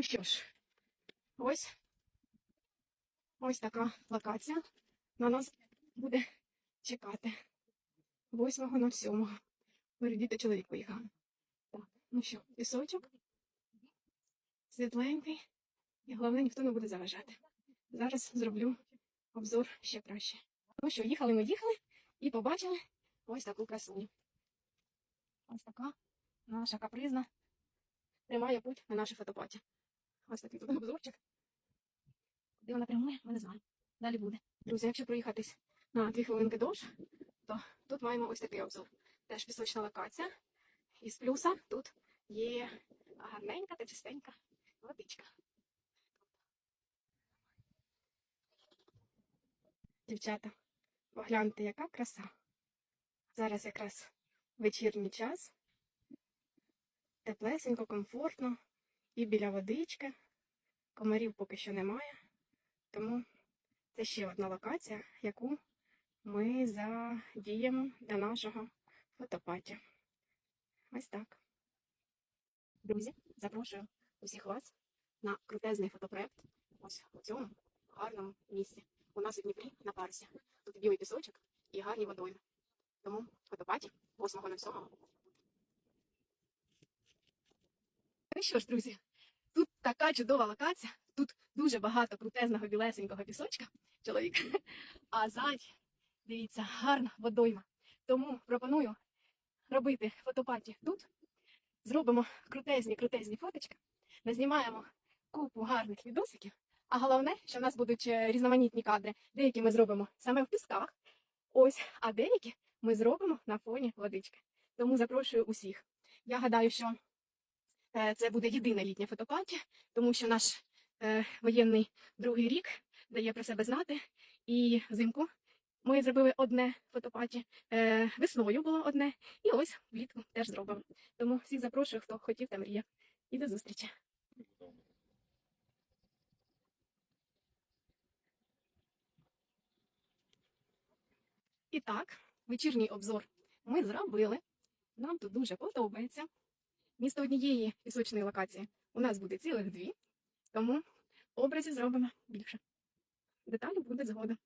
Ну що ж, ось ось така локація на нас буде чекати. 8.07. Перейдіти чоловік поїхав. Так, ну що, пісочок, світленький, і головне, ніхто не буде заважати. Зараз зроблю обзор ще краще. Ну що, їхали ми їхали і побачили ось таку красуню. Ось така наша капризна тримає путь на нашій фотопаті. Ось такий тут обзорчик. Куди вона прямує, ми не знаємо. Далі буде. Друзі, якщо проїхатись на дві хвилинки довше, то тут маємо ось такий обзор. Теж пісочна локація. Із плюса тут є гарненька та чистенька водичка. Дівчата, погляньте, яка краса. Зараз якраз вечірній час. Теплесенько, комфортно. І біля водички. Комарів поки що немає. Тому це ще одна локація, яку ми задіємо для нашого фотопаті. Ось так. Друзі, запрошую усіх вас на крутезний фотопроект ось у цьому гарному місці. У нас у Дніпрі на парусі. Тут білий пісочок і гарні водойми. Тому фотопаті 8.07. Ну що ж, друзі, тут така чудова локація. Тут дуже багато крутезного білесенького пісочка, чоловік. А ззаді, дивіться, гарна водойма. Тому пропоную робити фотопаті тут. Зробимо крутезні, крутезні фоточки, назнімаємо купу гарних відосиків. А головне, що в нас будуть е, різноманітні кадри. Деякі ми зробимо саме в пісках, ось, а деякі ми зробимо на фоні водички. Тому запрошую усіх. Я гадаю, що це буде єдина літня фотопаті, тому що наш е, воєнний другий рік дає про себе знати. І взимку ми зробили одне фотопаті, е, весною було одне, і ось влітку теж зробимо. Тому всіх запрошую, хто хотів та мріяв. І до зустрічі. І так, вечірній обзор ми зробили. Нам тут дуже подобається. Місто однієї пісочної локації у нас буде цілих дві, тому образів зробимо більше. Деталі буде згодом.